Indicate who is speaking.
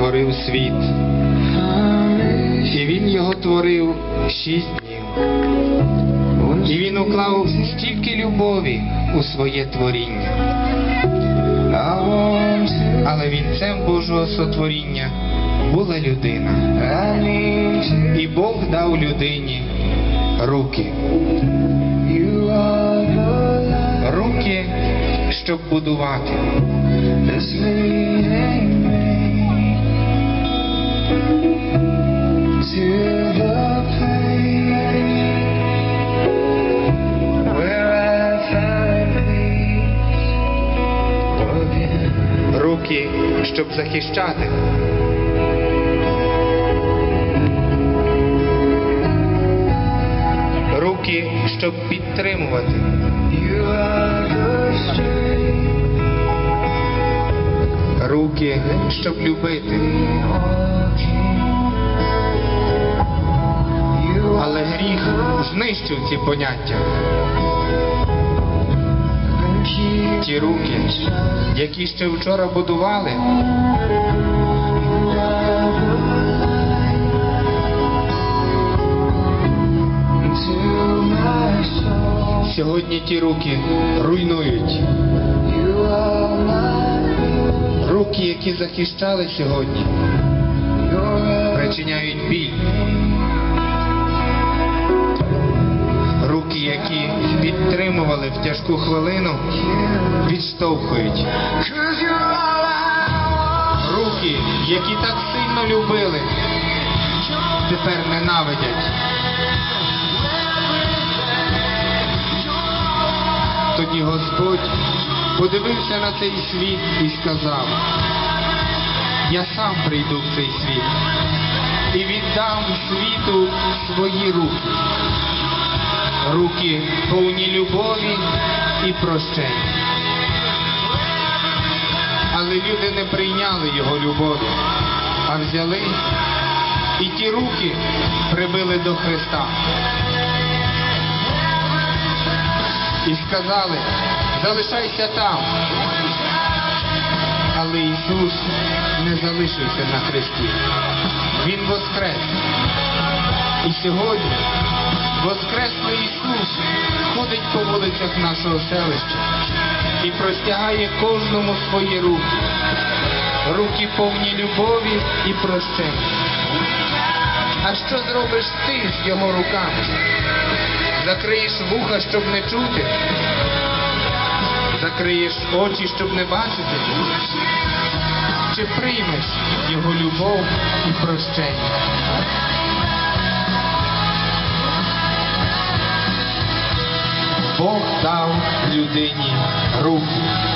Speaker 1: створив світ. І він його творив шість днів. І він уклав стільки любові у своє творіння. Але вінцем Божого сотворіння була людина. І Бог дав людині руки. Руки, щоб будувати. Щоб захищати. Руки, щоб підтримувати. Руки, щоб любити. Але гріх знищив ці поняття. Ті руки, які ще вчора будували, сьогодні ті руки руйнують. Руки, які захищали сьогодні, причиняють біль. Підтримували в тяжку хвилину, відштовхують. Руки, які так сильно любили, тепер ненавидять. Тоді Господь подивився на цей світ і сказав, я сам прийду в цей світ і віддам світу свої руки. Руки повні любові і прощення. Але люди не прийняли його любові, а взяли і ті руки прибили до Христа. І сказали, залишайся там. Але Ісус не залишився на хресті. Він воскрес. І сьогодні Воскреслий Ісус ходить по вулицях нашого селища і простягає кожному свої руки. Руки повні любові і прощення. А що зробиш ти з його руками? Закриєш вуха, щоб не чути? Закриєш очі, щоб не бачити? Чи приймеш його любов і прощення? Бог дав людині руки.